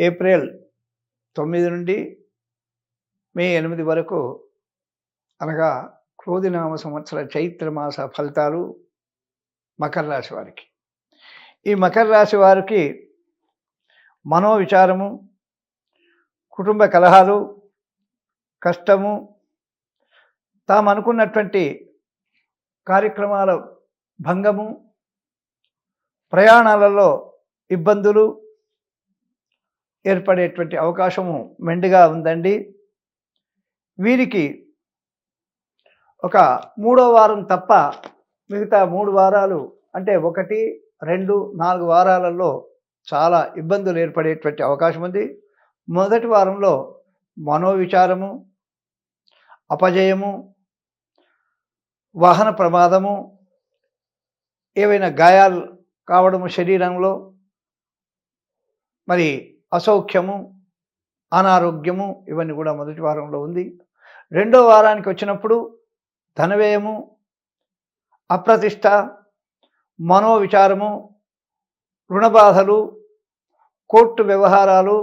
April తొమ్మిది నుండి మే ఎనిమిది వరకు అనగా క్రోధినామ సంవత్సర చైత్రమాస ఫలితాలు మకర రాశి వారికి. ఈ మకర రాశి వారికి మనోవిచారము కుటుంబ కలహాలు కష్టము తాము అనుకున్నటువంటి కార్యక్రమాల భంగము ప్రయాణాలలో ఇబ్బందులు ఏర్పడేటువంటి అవకాశము మెండుగా ఉందండి. వీరికి ఒక మూడో వారం తప్ప మిగతా మూడు వారాలు అంటే ఒకటి రెండు నాలుగు వారాలలో చాలా ఇబ్బందులు ఏర్పడేటువంటి అవకాశం ఉంది. మొదటి వారంలో మనోవిచారము అపజయము వాహన ప్రమాదము ఏవైనా గాయాలు కావడము శరీరంలో మరి అసౌఖ్యము అనారోగ్యము ఇవన్నీ కూడా మొదటి వారంలో ఉంది. రెండో వారానికి వచ్చినప్పుడు ధనవ్యయము అప్రతిష్ట మనోవిచారము రుణబాధలు కోర్టు వ్యవహారాలు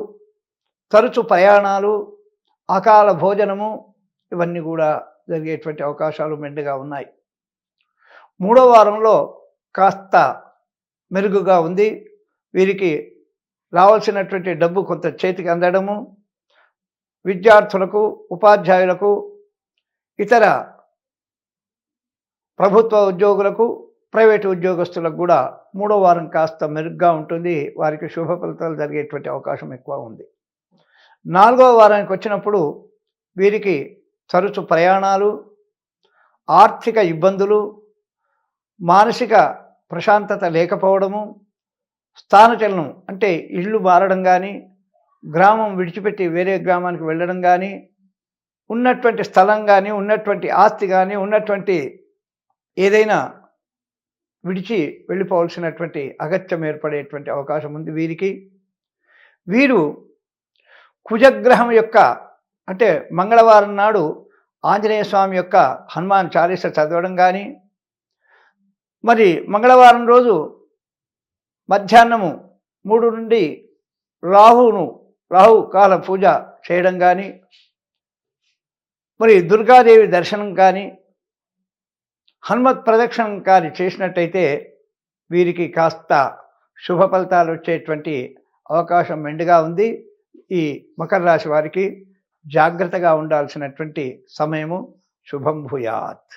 తరచు ప్రయాణాలు అకాల భోజనము ఇవన్నీ కూడా జరిగేటువంటి అవకాశాలు మెండుగా ఉన్నాయి. మూడో వారంలో కాస్త మెరుగుగా ఉంది. వీరికి రావాల్సినటువంటి డబ్బు కొంత చేతికి అందడము విద్యార్థులకు ఉపాధ్యాయులకు ఇతర ప్రభుత్వ ఉద్యోగులకు ప్రైవేటు ఉద్యోగస్తులకు కూడా మూడో వారం కాస్త మెరుగ్గా ఉంటుంది. వారికి శుభ ఫలితాలు జరిగేటువంటి అవకాశం ఎక్కువ ఉంది. నాలుగవ వారానికి వచ్చినప్పుడు వీరికి తరచు ప్రయాణాలు ఆర్థిక ఇబ్బందులు మానసిక ప్రశాంతత లేకపోవడము స్థానచలనం అంటే ఇళ్ళు మారడం కానీ గ్రామం విడిచిపెట్టి వేరే గ్రామానికి వెళ్ళడం కానీ ఉన్నటువంటి స్థలం కానీ ఉన్నటువంటి ఆస్తి కానీ ఉన్నటువంటి ఏదైనా విడిచి వెళ్ళిపోవాల్సినటువంటి అగత్యం ఏర్పడేటువంటి అవకాశం ఉంది వీరికి. వీరు కుజగ్రహం యొక్క అంటే మంగళవారం నాడు ఆంజనేయ స్వామి యొక్క హనుమాన్ చాలీస చదవడం కానీ మరి మంగళవారం రోజు మధ్యాహ్నము మూడు నుండి రాహును రాహు కాల పూజ చేయడం కానీ మరి దుర్గాదేవి దర్శనం కానీ హనుమత్ ప్రదక్షిణం కానీ చేసినట్టయితే వీరికి కాస్త శుభ ఫలితాలు వచ్చేటువంటి అవకాశం మెండుగా ఉంది. ఈ మకర రాశి వారికి జాగ్రత్తగా ఉండాల్సినటువంటి సమయము శుభం భూయాత్.